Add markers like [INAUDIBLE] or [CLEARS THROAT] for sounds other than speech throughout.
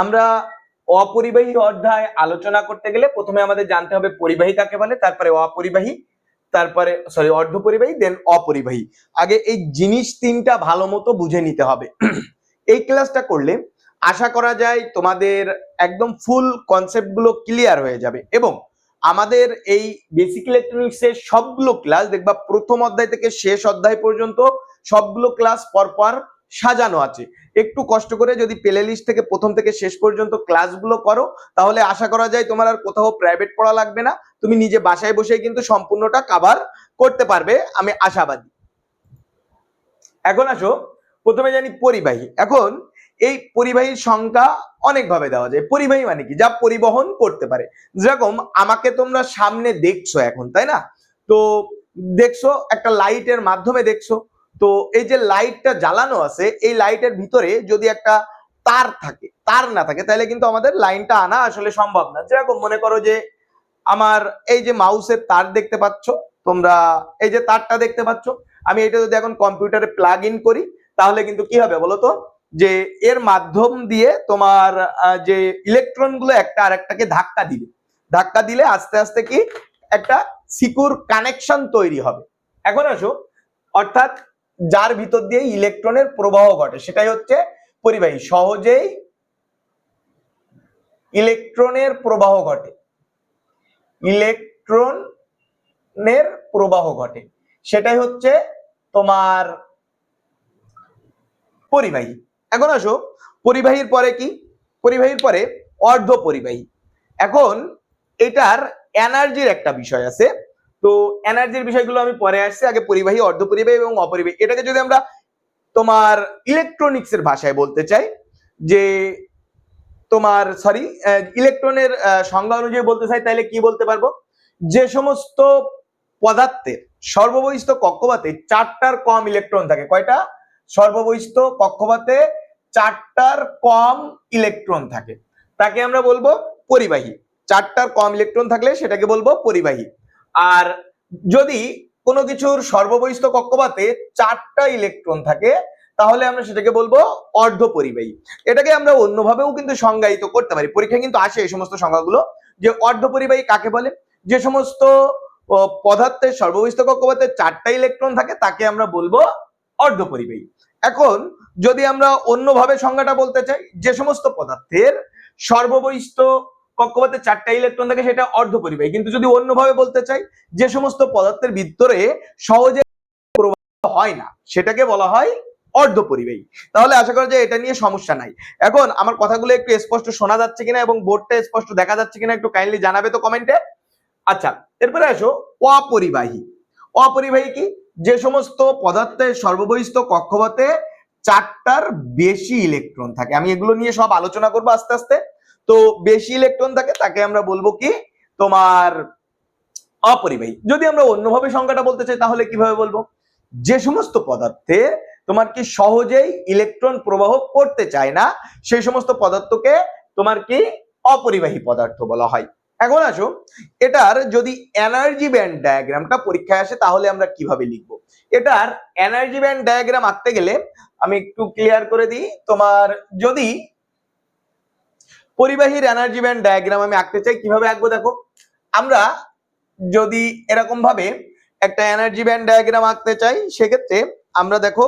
আমরা অপরিবাহী অধ্যায় আলোচনা করতে গেলে প্রথমে আমাদের জানতে হবে পরিবাহী কাকে বলে, তারপরে অপরিবাহী, তারপরে সরি অর্ধ পরিবাহী দেন অপরিবাহী। আগে এই জিনিস তিনটা ভালো মতো বুঝে নিতে হবে। এই ক্লাসটা করলে আশা করা যায় তোমাদের একদম ফুল কনসেপ্টগুলো ক্লিয়ার হয়ে যাবে। এবং আমাদের এই বেসিক ইলেকট্রনিক্স এর সবগুলো ক্লাস দেখবা প্রথম অধ্যায় থেকে শেষ অধ্যায় পর্যন্ত সবগুলো ক্লাস পরপর সাজানো আছে। একটু কষ্ট করে যদি প্লে লিস্ট থেকে প্রথম থেকে শেষ পর্যন্ত ক্লাসগুলো করো, তাহলে আশা করা যায় তোমার আর কোথাও প্রাইভেট পড়া লাগবে না। তুমি নিজে বাসায় বসে কিন্তু সম্পূর্ণটা কাভার করতে পারবে, আমি আশাবাদী। এখন আসো, প্রথমে জানি পরিবাহী। এখন এই পরিবাহীর সংখ্যা অনেকভাবে দেওয়া যায়। পরিবাহী মানে কি? যা পরিবহন করতে পারে। যেরকম আমাকে তোমরা সামনে দেখছ এখন, তাই না? তো দেখছ, একটা লাইটের মাধ্যমে দেখছ। তো এই যে লাইটটা জ্বালানো আছে, এই লাইটের ভিতরে যদি একটা তার থাকে, তার না থাকে, তাহলে কিন্তু আমাদের লাইনটা আনা আসলে সম্ভব না। যেরকম মনে করো যে আমার এই যে মাউসের তার দেখতে পাচ্ছ, তোমরা এই যে তারটা দেখতে পাচ্ছ, আমি এটা যদি এখন কম্পিউটারে প্লাগ ইন করি, তাহলে কিন্তু কি হবে বলো তো? যে এর মাধ্যম দিয়ে তোমার যে ইলেকট্রনগুলো একটা আরেকটাকে ধাক্কা দিবে। ধাক্কা দিলে আস্তে আস্তে কি একটা সিকিউর কানেকশন তৈরি হবে। এখন আসো, অর্থাৎ যার ভিতর দিয়ে ইলেকট্রনের প্রবাহ ঘটে, সেটাই হচ্ছে পরিবাহী। সহজেই ইলেকট্রনের প্রবাহ ঘটে। ইলেকট্রনের প্রবাহ ঘটে। সেটাই হচ্ছে তোমার পরিবাহী। এখন আসো, পরিবাহীর পরে কি? পরিবাহীর পরে অর্ধ পরিবাহী এখন এটার এনার্জির একটা বিষয় আছে। তো এনার্জির বিষয়গুলো আমি পরে আসছি, আগে পরিবাহী অর্ধ পরিবাহী এবং অপরিবাহী। এটাকে যদি আমরা তোমার ইলেকট্রনিক্স এর ভাষায় বলতে চাই, যে তোমার সরি ইলেকট্রনের সংজ্ঞা অনুযায়ী বলতে চাই, তাহলে কি বলতে পারব? যে সমস্ত পদার্থের সর্ববহিষ্ঠ কক্ষপাতে চারটার কম ইলেকট্রন থাকে। কয়টা? সর্ববহিষ্ঠ কক্ষপাতে চারটার কম ইলেকট্রন থাকে। তাকে আমরা বলব পরিবাহী। চারটার কম ইলেকট্রন থাকলে সেটাকে বলব পরিবাহী। আর যদি কোনো কিছুর সর্ববহিষ্ঠ কক্ষপাতে চারটা ইলেকট্রন থাকে, তাহলে আমরা সেটাকে বলব অর্ধ পরিবাহী এটাকে আমরা অন্যভাবেও কিন্তু সংজ্ঞায়িত করতে পারি। পরীক্ষায় কিন্তু আসে এই সমস্ত সংজ্ঞাগুলো যে অর্ধ পরিবাহী কাকে বলে? যে সমস্ত পদার্থের সর্ববহিষ্ঠ কক্ষপথে চারটা ইলেকট্রন থাকে, তাকে আমরা বলব অর্ধ পরিবাহী এখন যদি আমরা অন্যভাবে সংজ্ঞাটা বলতে চাই, যে সমস্ত পদার্থের সর্ববহিষ্ঠ কক্ষপথে চারটা ইলেকট্রন থাকে, সেটা অর্ধ পরিবাহী। কিন্তু যদি অন্যভাবে বলতে চাই, যে সমস্ত পদার্থের ভিতরে সহজে প্রবাহ হয় না, সেটাকে বলা হয় অর্ধ পরিবাহী। তাহলে আশা করা যায় এটা নিয়ে সমস্যা নাই। এখন আমার কথাগুলো একটু স্পষ্ট শোনা যাচ্ছে কিনা এবং বোর্ডটা স্পষ্ট দেখা যাচ্ছে কিনা একটু কাইন্ডলি জানাবে তো কমেন্টে আচ্ছা এরপরে আসো, অপরিবাহী। অপরিবাহী কি? যে সমস্ত পদার্থের সর্ববহিষ্ঠ কক্ষপথে চারটার বেশি ইলেকট্রন থাকে। আমি এগুলো নিয়ে সব আলোচনা করব আস্তে আস্তে। তো বেশি ইলেকট্রন থাকে, তাকে আমরা বলব কি? তোমার অপরিবাহী। যদি আমরা অন্যভাবে সংখ্যাটা বলতে চাই, তাহলে কীভাবে বলব? যে সমস্ত পদার্থে তোমার কি সহজেই ইলেকট্রন প্রবাহ করতে চায় না, সেই সমস্ত পদার্থকে তোমার কি অপরিবাহী পদার্থ বলা হয়। এখন আসো, এটার যদি এনার্জি ব্যান্ড ডায়াগ্রামটা পরীক্ষায় আসে, তাহলে আমরা কীভাবে লিখব? এটার এনার্জি ব্যান্ড ডায়াগ্রাম আঁকতে গেলে, আমি একটু ক্লিয়ার করে দিই, তোমার যদি পরিবাহীর এনার্জি ব্যান্ড ডায়াগ্রাম আমি আঁকতে চাই, কীভাবে আঁকবো দেখো? আমরা যদি এরকম ভাবে একটা এনার্জি ব্যান্ড ডায়াগ্রাম আঁকতে চাই, সেক্ষেত্রে আমরা দেখো,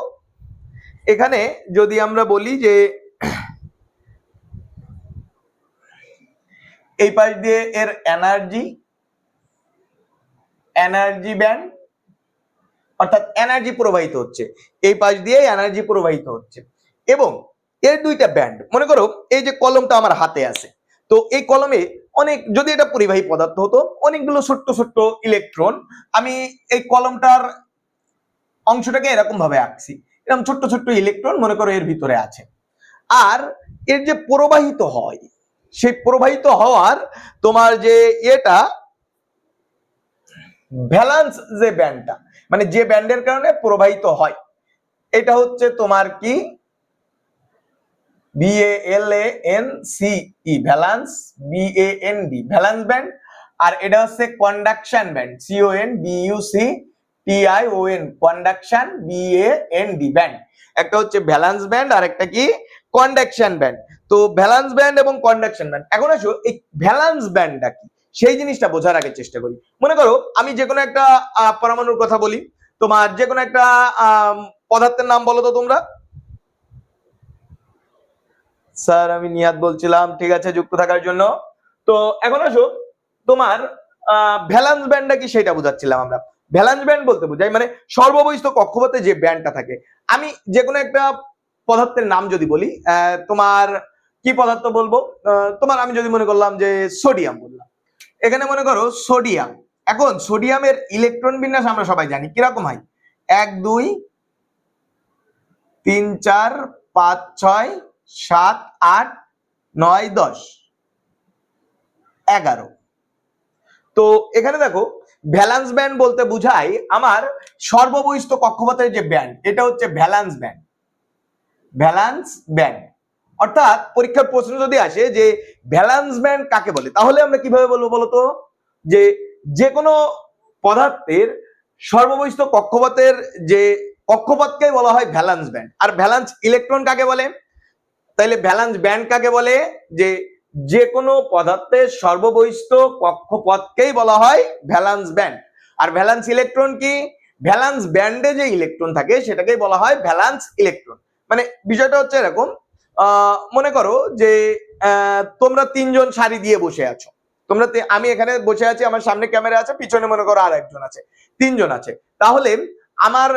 এখানে যদি আমরা বলি যে এই পাশ দিয়ে এর এনার্জি এনার্জি ব্যান্ড অর্থাৎ এনার্জি প্রবাহিত হচ্ছে। এই পাশ দিয়ে এনার্জি প্রবাহিত হচ্ছে। এবং এর দুইটা ব্যান্ড মনে করো এই যে কলমটা আমার হাতে আছে, তো এই কলমে অনেক, যদি এটা পরিবাহী পদার্থ হতো, অনেকগুলো ছোট্ট ছোট্ট ইলেকট্রন আমি এই কলমটার অংশটাকে এরকম ভাবে আঁকছি, এরকম ছোট্ট ছোট্ট ইলেকট্রন মনে করো এর ভিতরে আছে। আর এর যে প্রবাহিত হয়, সেই প্রবাহিত হওয়ার তোমার যে এটা ভ্যালান্স যে ব্যান্ডটা মানে যে ব্যান্ডের কারণে প্রবাহিত হয়, এটা হচ্ছে তোমার কি? B A L A N C E valence B A N D valence band আর এটা হচ্ছে conduction band C O N B U C T I O N conduction B A N D band একটা হচ্ছে ভ্যালান্স band আর একটা কি? Conduction band তো valence band এবং conduction band এখন আসো, এই ভ্যালান্স ব্যান্ডটা কি? সেই জিনিসটা বোঝার আগে চেষ্টা করি। মনে করো, আমি যে কোনো একটা পরমাণুর কথা বলি, তোমার যে কোনো একটা পদার্থের নাম বলো তো তোমরা। স্যার, আমি নিয়াদ বলছিলাম, ঠিক আছে, যুক্ত থাকার জন্য। তো এখন আসো, তোমার ভ্যালান্স ব্যান্ডটা কি সেটা বোঝাচ্ছিলাম আমরা। ভ্যালান্স ব্যান্ড বলতে বোঝাই মানে সর্ববহিষ্ঠ কক্ষপথে যে ব্যান্ডটা থাকে। আমি যে কোনো একটা পদার্থের নাম যদি বলি তোমার, কি পদার্থ বলব? তোমার আমি যদি মনে করলাম যে সোডিয়াম বললাম। এখানে মনে করো সোডিয়াম। এখন সোডিয়ামের ইলেকট্রন বিন্যাস আমরা সবাই জানি, কীরকম হয়? এক, দুই, তিন, চার, পাঁচ, ছয় সাত, আট, নয়, দশ। এগারো। তো এখানে দেখো ভ্যালান্স ব্যান্ড বলতে বুঝায় আমার সর্ববহিষ্ঠ কক্ষপথের যে ব্যান্ড এটা হচ্ছে ভ্যালান্স ব্যান্ড ভ্যালান্স ব্যান্ড অর্থাৎ পরীক্ষার প্রশ্ন যদি আসে যে ভ্যালান্স ব্যান্ড কাকে বলে, তাহলে আমরা কীভাবে বলব বলতো? যে যে কোনো পদার্থের সর্ববহিষ্ঠ কক্ষপথের যে কক্ষপথকে বলা হয় ভ্যালান্স ব্যান্ড আর ভ্যালান্স ইলেকট্রন কাকে বলে? তাইলে ভ্যালান্স ব্যান্ড কাকে বলে? যে যে কোনো পদার্থের সর্ববহিষ্ঠ কক্ষপথকেই বলা হয় ভ্যালান্স ব্যান্ড। আর ভ্যালান্স ইলেকট্রন কি? ভ্যালান্স ব্যান্ডে যে ইলেকট্রন থাকে সেটাকেই বলা হয় ভ্যালান্স ইলেকট্রন। মানে বিষয়টা হচ্ছে এরকম মনে করো যে তোমরা তিনজন সারি দিয়ে বসে আছো। তোমরা আমি এখানে বসে আছি, আমার সামনে ক্যামেরা আছে, পিছনে মনে করো আর একজন আছে, তিনজন আছে। তাহলে আমার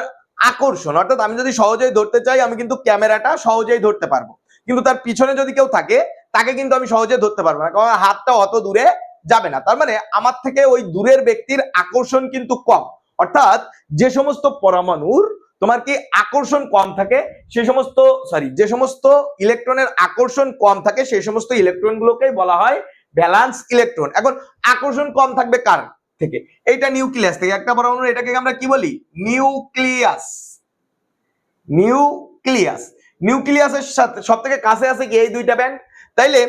আকর্ষণ, অর্থাৎ আমি যদি সহজেই ধরতে চাই, আমি কিন্তু ক্যামেরাটা সহজেই ধরতে পারব। কিন্তু তার পিছনে যদি কেউ থাকে, তাকে কিন্তু আমি সহজে ধরতে পারব না। কারণ হাতটা অত দূরে যাবে না। তার মানে আমার থেকে ওই দূরের ব্যক্তির আকর্ষণ কিন্তু কম। অর্থাৎ যে সমস্ত পরমাণুর তোমার কি আকর্ষণ কম থাকে, সে সমস্ত সরি যে সমস্ত ইলেকট্রনের আকর্ষণ কম থাকে সেই সমস্ত ইলেকট্রন গুলোকেই বলা হয় ভ্যালান্স ইলেকট্রন এখন আকর্ষণ কম থাকবে কার থেকে? এইটা নিউক্লিয়াস থেকে। একটা পরমাণু এটাকে আমরা কি বলি? নিউক্লিয়াস নিউক্লিয়াস নিউক্লিয়াসের সাথে সব থেকে কাছে আছে কি এই দুইটা ব্যান্ড তাইলে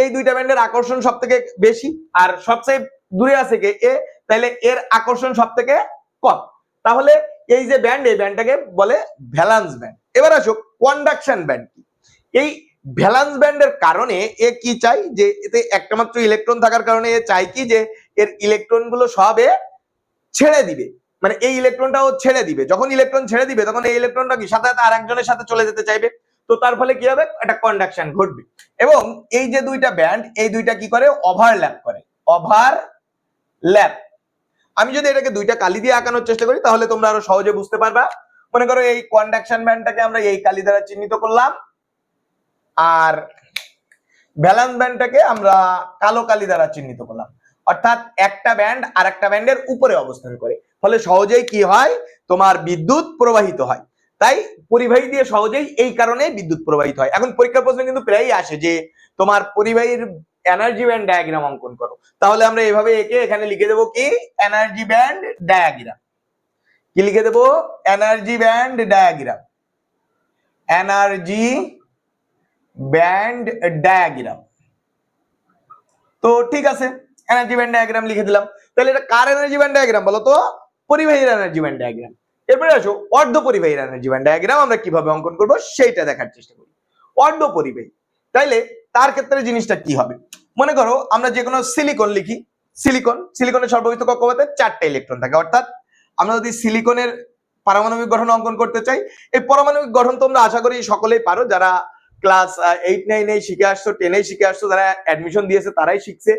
এই দুইটা ব্যান্ডের আকর্ষণ সব থেকে বেশি আর সবচেয়ে দূরে আছে কে? এ। তাইলে এর আকর্ষণ সব থেকে কম। তাহলে এই যে ব্যান্ড এই ব্যান্ডটাকে বলে ভ্যালান্স ব্যান্ড এবার আসো কন্ডাকশন ব্যান্ড কি? এই ভ্যালান্স ব্যান্ডের কারণে এ কি চাই? যে এতে একটা মাত্র ইলেকট্রন থাকার কারণে এ চাই কি? যে এর ইলেকট্রনগুলো সবে ছেড়ে দিবে। মানে এই ইলেকট্রনটাও ছেড়ে দিবে। যখন ইলেকট্রন ছেড়ে দিবে, তখন এই ইলেকট্রনটা কি? সাথে সাথে আরেকজনের সাথে চলে যেতে চাইবে। তো তার ফলে কি হবে? একটা কন্ডাকশন ঘটবে। এবং এই যে দুইটা ব্যান্ড এই দুইটা কি করে? ওভারল্যাপ করে। ওভার ল্যাপ আমি যদি এটাকে দুইটা কালি দিয়ে আঁকানোর চেষ্টা করি, তাহলে তোমরা আরও সহজে বুঝতে পারবা। মনে করো এই কন্ডাকশন ব্যান্ডটাকে আমরা এই কালি দ্বারা চিহ্নিত করলাম। আর ভ্যালান্স ব্যান্ডটাকে আমরা কালো কালি দ্বারা চিহ্নিত করলাম। অর্থাৎ একটা ব্যান্ড আর একটা ব্যান্ডের উপরে অবস্থান করে। ফলে সহজেই কি হয়? তোমার বিদ্যুৎ প্রবাহিত হয়। তাই পরিবাহী দিয়ে সহজেই এই কারণে বিদ্যুৎ প্রবাহিত হয়। এখন পরীক্ষার প্রশ্ন কিন্তু প্রায়ই আসে যে, তোমার পরিবাহীর এনার্জি ব্যান্ড ডায়াগ্রাম অঙ্কন করো। তাহলে আমরা এভাবে একে এখানে লিখে দেবো কি? এনার্জি ব্যান্ড ডায়াগ্রাম কি লিখে দেবো? Energy band diagram energy band diagram তো ঠিক আছে এনার্জি ব্যান্ড ডায়াগ্রাম লিখে দিলাম। তাহলে এটা কার এনার্জি ব্যান্ড ডায়াগ্রাম বলো তো? পরিবাহীর এনার্জি ব্যান্ড ডায়াগ্রাম এরপরে আসো অর্ধ পরিবাহীর এনার্জি ব্যান্ড ডায়াগ্রাম আমরা কীভাবে অঙ্কন করব সেইটা দেখার চেষ্টা করি। অর্ধ পরিবাহী, তাইলে তার ক্ষেত্রে জিনিসটা কি হবে? মনে করো আমরা যে কোনো সিলিকন লিখি সিলিকন সিলিকনের সর্ববিত কক্ষপথে চারটা ইলেকট্রন থাকে। অর্থাৎ আমরা যদি সিলিকনের পারমাণবিক গঠন অঙ্কন করতে চাই, এই পারমাণবিক গঠন তোমরা আশা করি সকলেই পারো। যারা ক্লাস এইট নাইনে শিখে আসছো টেনে শিখে আসছো, যারা অ্যাডমিশন দিয়েছে, তারাই শিখছে।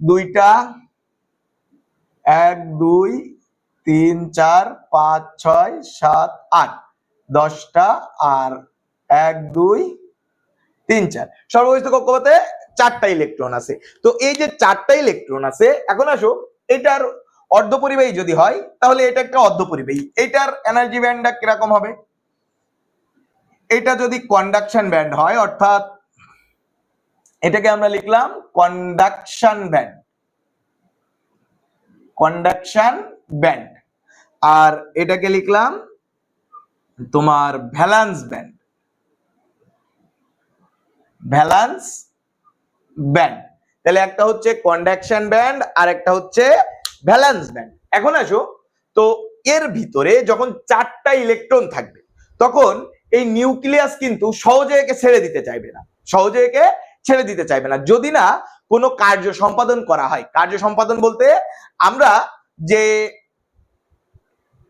দুইটা, এক, দুই তিন, চার, পাঁচ, ছয়, সাত, আট, দশটা আর এক, দুই, তিন, চার। সর্ববহিষ্ঠ কক্ষপথে চারটা ইলেকট্রন আছে। তো এই যে চারটা ইলেকট্রন আছে, এখন আসো, এটার অর্ধ অর্ধপরিবাহী যদি হয়, তাহলে এটা একটা অর্ধ অর্ধপরিবাহী। এটার এনার্জি ব্যান্ডটা কীরকম হবে? এটা যদি কন্ডাকশন ব্যান্ড হয়, অর্থাৎ এটাকে আমরা লিখলাম কন্ডাকশন ব্যান্ড কন্ডাকশন ব্যান্ড আর এটাকে লিখলাম তোমার ভ্যালান্স ব্যান্ড ভ্যালান্স ব্যান্ড তাহলে একটা হচ্ছে কন্ডাকশন ব্যান্ড আর একটা হচ্ছে ভ্যালান্স ব্যান্ড এখন আসো, তো এর ভিতরে যখন চারটা ইলেকট্রন থাকবে, তখন এই নিউক্লিয়াস কিন্তু সহজে একে ছেড়ে দিতে চাইবে না। সহজে একে ছেড়ে দিতে চাইবে না। যদি না কোনো কার্য সম্পাদন করা হয়, কার্য সম্পাদন বলতে আমরা যে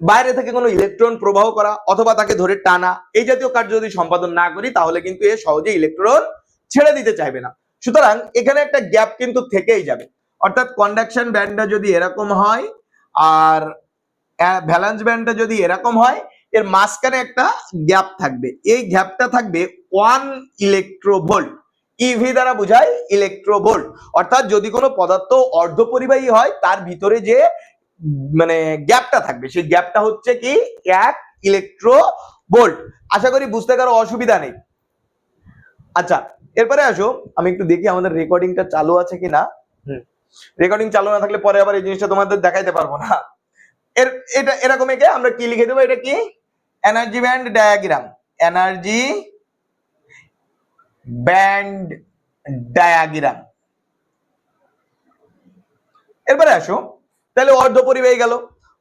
বাইরে থেকে কোনো ইলেকট্রন প্রবাহ করা অথবা তাকে ধরে টানা এই জাতীয় কার্য যদি সম্পাদন না করি, তাহলে কিন্তু এ সহজে ইলেকট্রন ছেড়ে দিতে চাইবে না। সুতরাং এখানে একটা গ্যাপ কিন্তু থেকেই যাবে। অর্থাৎ কন্ডাকশন ব্যান্ডটা যদি এরকম হয়, আর ভ্যালেন্স ব্যান্ডটা যদি এরকম হয়, এর মাঝখানে একটা গ্যাপ থাকবে। এই গ্যাপটা থাকবে ওয়ান ইলেকট্রোভোল্ট ইভি দ্বারা বোঝায় ইলেকট্রোভোল্ট অর্থাৎ যদি কোনো পদার্থ অর্ধপরিবাহী হয়, তার ভিতরে যে মানে গ্যাপটা থাকবে। সেই গ্যাপটা হচ্ছে কি? এক ইলেকট্রো ভোল্ট আশা করি বুঝতে কারও অসুবিধা নেই। আচ্ছা এরপরে আসো। আমি একটু দেখি আমাদের রেকর্ডিংটা চালু আছে কিনা। রেকর্ডিং চালু না থাকলে পরে আবার এই জিনিসটা তোমাদের দেখাইতে পারব না। এর এটা এরকম একে আমরা কি লিখে দেবো? এটা কি? Energy band diagram energy band diagram এরপরে আসো। তাহলে অর্ধ অর্ধপরিবাহী গেল।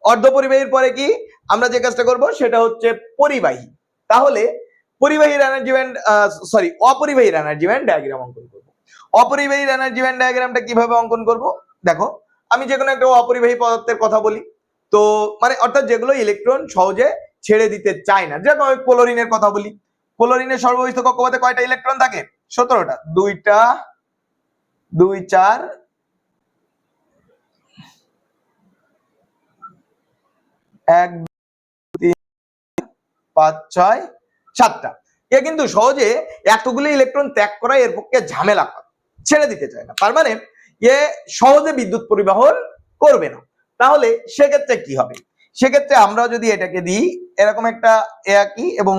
অর্ধপরিবাহীর পরে কি আমরা যে কাজটা করব সেটা হচ্ছে পরিবাহী। তাহলে পরিবাহীর এনার্জি ব্যান্ড সরি অপরিবাহীর এনার্জি ব্যান্ড ডায়াগ্রাম অঙ্কন করব। অপরিবাহীর এনার্জি ব্যান্ড ডায়াগ্রামটা কীভাবে অঙ্কন করব? দেখো, আমি যে কোনো একটা অপরিবাহী পদার্থের কথা বলি। তো মানে অর্থাৎ যেগুলো ইলেকট্রন সহজে ছেড়ে দিতে চায় না। যেরকম আমি ক্লোরিনের কথা বলি। ক্লোরিনের সর্ববিষ্ট কক্ষপথে কয়টা ইলেকট্রন থাকে? সতেরোটা। দুইটা, দুই, চার এক পাঁচ, ছয়, সাতটা। এ কিন্তু সহজে এতগুলো ইলেকট্রন ত্যাগ করা এর পক্ষে ঝামেলা ছেড়ে দিতে চায় না। তার মানে এ সহজে বিদ্যুৎ পরিবহন করবে না। তাহলে সেক্ষেত্রে কি হবে? সেক্ষেত্রে আমরা যদি এটাকে দিই, এরকম একটা একই এবং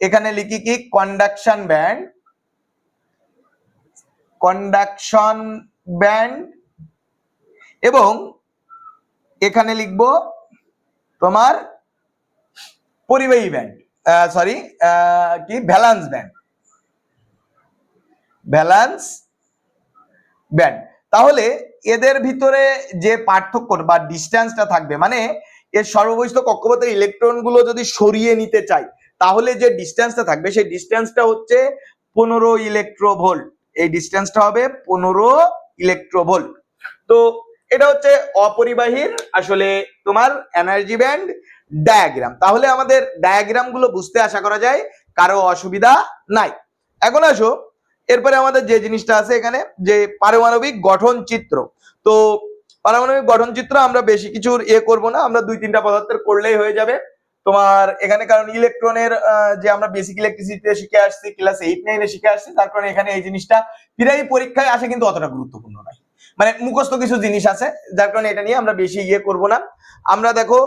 এখানে লিখি কি? কন্ডাকশন ব্যান্ড কন্ডাকশন ব্যান্ড এবং এখানে লিখব তোমার পরিবাহী ব্যান্ড সরি কি? ভ্যালান্স ব্যান্ড ভ্যালান্স ব্যান্ড তাহলে এদের ভিতরে যে পার্থক্য বা ডিস্টেন্সটা থাকবে মানে এর সর্ববহিষ্ঠ কক্ষপথের ইলেকট্রনগুলো যদি সরিয়ে নিতে চাই, তাহলে যে ডিস্টেন্সটা থাকবে, সেই ডিস্টেন্সটা হচ্ছে পনেরো ইলেকট্রোভোল্ট এই ডিস্টেন্সটা হবে পনেরো ইলেকট্রোভোল্ট তো এটা হচ্ছে অপরিবাহীর আসলে তোমার এনার্জি ব্যান্ড ডায়াগ্রাম তাহলে আমাদের ডায়াগ্রামগুলো বুঝতে আশা করা যায়, কারও অসুবিধা নাই। এখন আসো, এরপরে আমাদের যে জিনিসটা আছে এখানে, যে পারমাণবিক গঠন চিত্র। তো পারমাণবিক গঠন চিত্র আমরা বেশি কিছু ইয়ে করব না, আমরা দুই তিনটা পদার্থের করলেই হয়ে যাবে। তোমার এখানে কারণ ইলেকট্রনের যে আমরা বেসিক ইলেকট্রিসিটিতে শিখে আসছি ক্লাস এইট নাইনে শিখে আসছি, তার কারণে এখানে এই জিনিসটা প্রায় পরীক্ষায় আসে কিন্তু অতটা গুরুত্বপূর্ণ নয় মানে মুখস্থ কিছু জিনিস আছে, যার কারণে এটা নিয়ে আমরা বেশি ইয়ে করব না। আমরা দেখো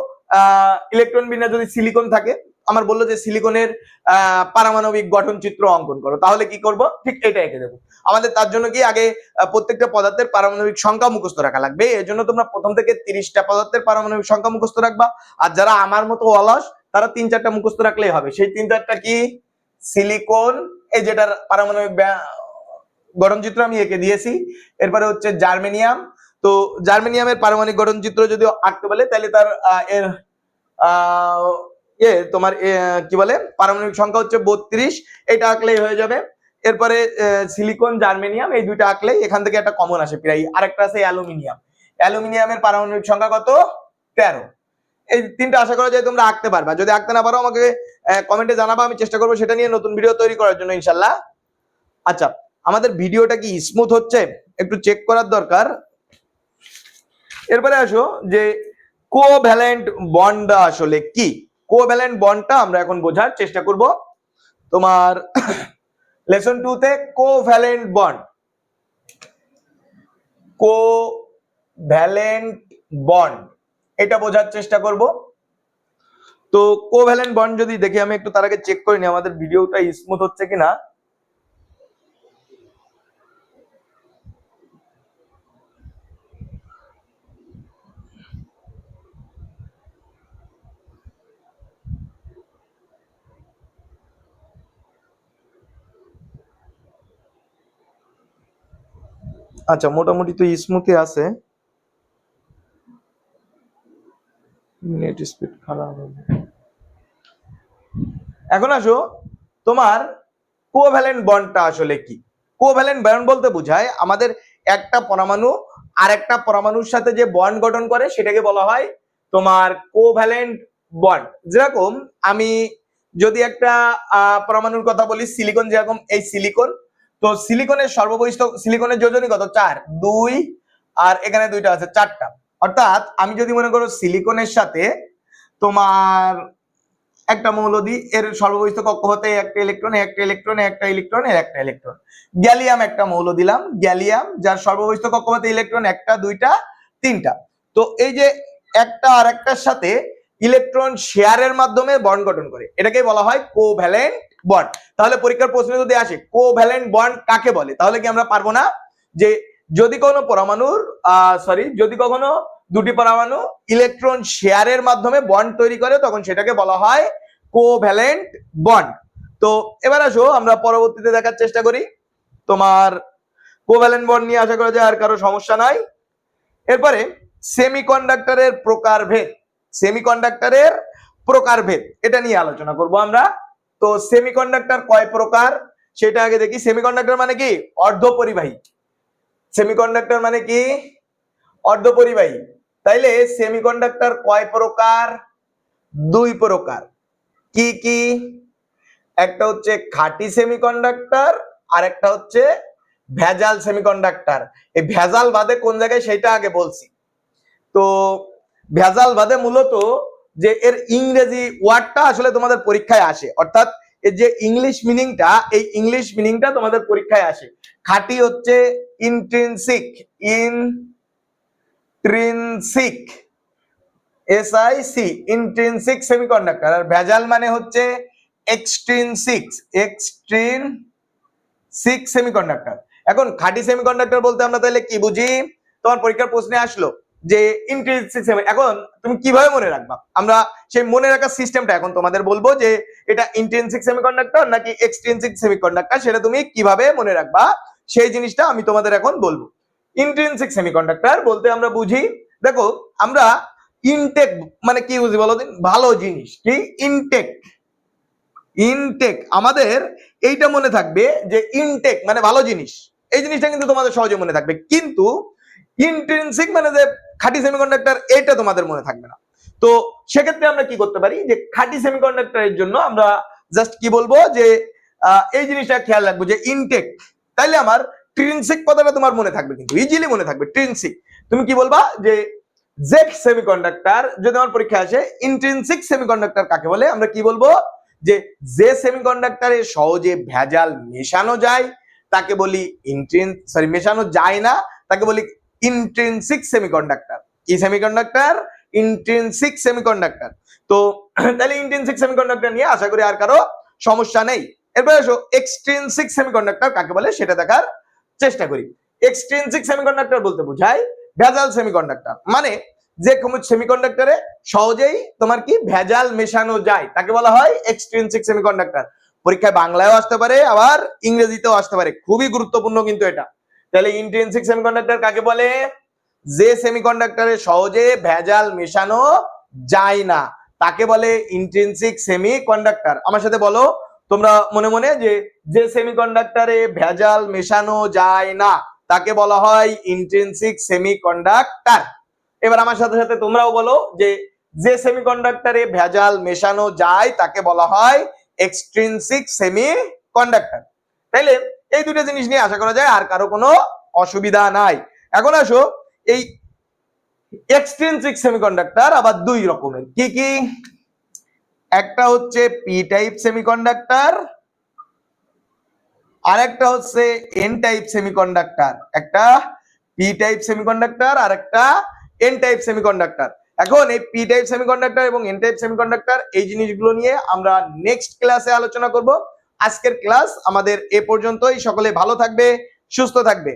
ইলেকট্রন বিন্যাস যদি সিলিকন থাকে, আমার বলল যে সিলিকনের পারমাণবিক গঠন চিত্র অঙ্কন করো। তাহলে কি করব? ঠিক এটা এঁকে দেবো। আমাদের তার জন্য কি আগে প্রত্যেকটা পদার্থের পারমাণবিক সংখ্যা মুখস্থ রাখা লাগবে। এর জন্য তোমরা প্রথম থেকে তিরিশটা পদার্থের পারমাণবিক সংখ্যা মুখস্থ রাখবা। আর যারা আমার মতো অলস, তারা তিন চারটা মুখস্থ রাখলেই হবে। সেই তিন চারটা কি? সিলিকন এই যেটার পারমাণবিক গঠন চিত্র আমি এঁকে দিয়েছি। এরপরে হচ্ছে জার্মেনিয়াম। তো জার্মেনিয়ামের পারমাণবিক গঠন চিত্র যদি আঁকতে বলে, তাহলে তার এর ইয়ে তোমার কি বলে? পারমাণবিক সংখ্যা হচ্ছে বত্রিশ। এটা আঁকলেই হয়ে যাবে। এরপরে সিলিকন, জার্মেনিয়াম, এই দুইটা আঁকলেই এখান থেকে একটা কমন আসে প্রায়। আরেকটা আছে অ্যালুমিনিয়াম। অ্যালুমিনিয়ামের পারমাণবিক সংখ্যা কত? তেরো। এই তিনটা আশা করা যায় তোমরা আঁকতে পারবা। যদি আঁকতে না পারো, আমাকে কমেন্টে জানাবা। আমি চেষ্টা করব সেটা নিয়ে নতুন ভিডিও তৈরি করার জন্য, ইনশাল্লাহ। আচ্ছা আমাদের ভিডিওটা কি স্মুথ হচ্ছে? একটু চেক করার দরকার। এরপরে আসো, যে কোভ্যালেন্ট বন্ডটা আসলে কি? কোভ্যালেন্ট বন্ডটা আমরা এখন বোঝার চেষ্টা করব। তোমার লেসন টু তে কোভ্যালেন্ট বন্ড কোভ্যালেন্ট বন্ড এটা বোঝার চেষ্টা করব। তো কোভ্যালেন্ট বন্ড যদি দেখি, আমি একটু তার আগে চেক করে নি আমাদের ভিডিওটা স্মুথ হচ্ছে কিনা। আচ্ছা মোটামুটি তো স্মুথই আছে। নেট স্পিড খারাপ হবে। এখন আসো, তোমার কোভ্যালেন্ট বন্ডটা আসলে কি? কোভ্যালেন্ট বন্ড বলতে বোঝায় আমাদের একটা পরমাণু আর একটা পরমাণুর সাথে যে বন্ড গঠন করে, সেটাকে বলা হয় তোমার কোভ্যালেন্ট বন্ড যেরকম আমি যদি একটা পরমাণুর কথা বলি সিলিকন যেরকম এই সিলিকন তো সিলিকনের সর্ববহিষ্ঠ, সিলিকনের যোজনী কত? চার, দুই, আর এখানে দুইটা আছে, চারটা। অর্থাৎ আমি যদি মনে করো সিলিকনের সাথে তোমার একটা মৌল দিই, এর সর্ববহিষ্ঠ কক্ষ হতে একটা ইলেকট্রন একটা ইলেকট্রন একটা ইলেকট্রন, এর একটা ইলেকট্রন। গ্যালিয়াম একটা মৌল দিলাম, গ্যালিয়াম, যার সর্ববহিষ্ঠ কক্ষ হতে ইলেকট্রন, একটা, দুইটা, তিনটা। তো এই যে একটা আর একটার সাথে ইলেকট্রন শেয়ারের মাধ্যমে বন্ড গঠন করে এটাকে বলা হয় কোভ্যালেন্ট বন্ড তাহলে পরীক্ষার প্রশ্ন যদি আসে কোভ্যালেন্ট বন্ড কাকে বলে? তাহলে কি আমরা পারব না? যে যদি কোনো পরমাণুর সরি যদি কখনো দুটি পরমাণু ইলেকট্রন শেয়ারের মাধ্যমে বন্ড তৈরি করে, তখন সেটাকে বলা হয় কোভ্যালেন্ট বন্ড তো এবার আসো, আমরা পরবর্তীতে দেখার চেষ্টা করি। তোমার কোভ্যালেন্ট বন্ড নিয়ে আশা করা যায় আর কারও সমস্যা নাই। এরপরে সেমিকন্ডাক্টরের প্রকারভেদ সেমিকন্ডাক্টরের প্রকারভেদ, এটা নিয়ে আলোচনা করব আমরা। তো সেমিকন্ডাক্টর কয় প্রকার? সেটা আগে দেখি। সেমিকন্ডাক্টর মানে কি? অর্ধপরিবাহী। সেমিকন্ডাক্টর মানে কি? অর্ধপরিবাহী। তাইলে সেমিকন্ডাক্টর কয় প্রকার? দুই প্রকার। কি কি? একটা হচ্ছে খাঁটি সেমিকন্ডাক্টর আর একটা হচ্ছে ভেজাল সেমিকন্ডাক্টর এই ভেজাল বাদে কোন জায়গায় সেটা আগে বলছি। তো ভেজাল বাদে মূলত যে এর ইংরেজি ওয়ার্ডটা আসলে তোমাদের পরীক্ষায় আসে। অর্থাৎ এর যে ইংলিশ মিনিংটা, এই ইংলিশ মিনিংটা তোমাদের পরীক্ষায় আসে। খাঁটি হচ্ছে intrinsic intrinsic S I C intrinsic semiconductor আর ভেজাল মানে হচ্ছে এক্সট্রিনসিক এক্সট্রিন সিক্স সেমিকন্ডাক্টর এখন খাঁটি সেমিকন্ডাক্টর বলতে আমরা তাহলে কি বুঝি? তোমার পরীক্ষার প্রশ্নে আসলো। যে ইন্ট্রিনসিক সেমি এখন তুমি কীভাবে মনে রাখবা? আমরা সেই মনে রাখার সিস্টেমটা এখন তোমাদের বলব যে এটা ইন্ট্রিনসিক সেমিকন্ডাক্টর নাকি এক্সট্রিনসিক সেমিকন্ডাক্টর সেটা তুমি কীভাবে মনে রাখবা? সেই জিনিসটা আমি তোমাদের এখন বলব। ইন্ট্রিনসিক সেমিকন্ডাক্টর বলতে আমরা বুঝি, দেখো, আমরা ইনটেক মানে কি বুঝি বলো ভালো জিনিস। কি? ইনটেক ইনটেক আমাদের এইটা মনে থাকবে যে ইনটেক মানে ভালো জিনিস। এই জিনিসটা কিন্তু তোমাদের সহজে মনে থাকবে। কিন্তু ইন্ট্রিনসিক মানে যে খাঁটি সেমিকন্ডাক্টর এটা তোমাদের মনে থাকবে না। তো সেক্ষেত্রে আমরা কি করতে পারি যে খাঁটি সেমিকন্ডাক্টরের জন্য আমরা জাস্ট কি বলব যে এই জিনিসটা খেয়াল রাখব যে ইনটেক তাইলে আমার ট্রিনসিক কথাটা তোমার মনে থাকবে কিন্তু ইজিলি মনে থাকবে ট্রিনসিক তুমি কি বলবা যে জেড সেমিকন্ডাক্টর যদি আমার পরীক্ষা আসে ইন্ট্রিনসিক সেমিকন্ডাক্টর কাকে বলে? আমরা কি বলব যে যে সেমিকন্ডাক্টরে সহজে ভেজাল মেশানো যায়, তাকে বলি ইন্ট্রিন সরি মেশানো যায় না, তাকে বলি ইন্ট্রিনসিক সেমিকন্ডাক্টর কি সেমিকন্ডাক্টর ইন্ট্রিনসিক সেমিকন্ডাক্টর তো, [CLEARS THROAT] তাহলে ইন্ট্রিনসিক সেমিকন্ডাক্টর নিয়ে আশা করি আর কারও সমস্যা নেই। এরপর এসো এক্সট্রিনসিক সেমিকন্ডাক্টর কাকে বলে? সেটা দেখার চেষ্টা করি। এক্সট্রিনসিক সেমিকন্ডাক্টর বলতে বোঝায় ভেজাল সেমিকন্ডাক্টর মানে যে কোনো সেমিকন্ডাক্টরে সহজেই তোমার কি ভেজাল মেশানো যায়। তাকে বলা হয় এক্সট্রিনসিক সেমিকন্ডাক্টর পরীক্ষায় বাংলায়ও আসতে পারে, আবার ইংরেজিতেও আসতে পারে। খুবই গুরুত্বপূর্ণ কিন্তু এটা। তাহলে ইন্ট্রিনসিক সেমিকন্ডাক্টর কাকে বলে? যে সেমিকন্ডাক্টরে সহজে ভেজাল মেশানো যায় না। তাকে বলে ইন্ট্রিনসিক সেমিকন্ডাক্টর আমার সাথে বলো, তোমরা মনে মনে যে যে সেমিকন্ডাক্টরে ভেজাল মেশানো যায় না, তাকে বলা হয় ইন্ট্রিনসিক সেমিকন্ডাক্টর এবার আমার সাথে সাথে তোমরাও বলো যে যে সেমিকন্ডাক্টরে ভেজাল মেশানো যায়, তাকে বলা হয় এক্সট্রিনসিক সেমিকন্ডাক্টর তাইলে এই দুটো জিনিস নিয়ে আশা করা যায় আর কারও কোনো অসুবিধা নাই। এখন আসো, এই এক্সট্রিনসিক সেমিকন্ডাক্টর আবার দুই রকমের। কি কি? একটা হচ্ছে পি টাইপ সেমিকন্ডাক্টর আর একটা হচ্ছে এন টাইপ সেমিকন্ডাক্টর একটা পি টাইপ সেমিকন্ডাক্টর আর একটা এন টাইপ সেমিকন্ডাক্টর এখন এই পি টাইপ সেমিকন্ডাক্টর এবং এন টাইপ সেমিকন্ডাক্টর এই জিনিসগুলো নিয়ে আমরা নেক্সট ক্লাসে আলোচনা করব। আজকের ক্লাস আমাদের এ পর্যন্তই। সকলে ভালো থাকবে সুস্থ থাকবে।